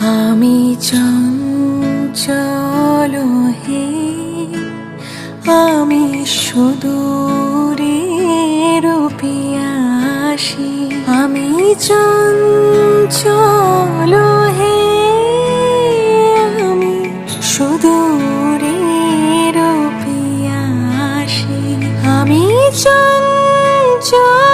আমি চঞ্চল হে আমি সুদূরের পিয়াসী। আমি চঞ্চল হে আমি সুদূরের পিয়াসী। আমি চঞ্চল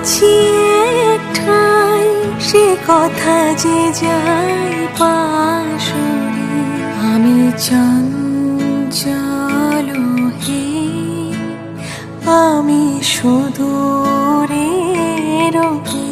আছি ঠাই সে কথা যে যাই পাশরে। আমি চঞ্চল হে আমি শুধু রে রোগে।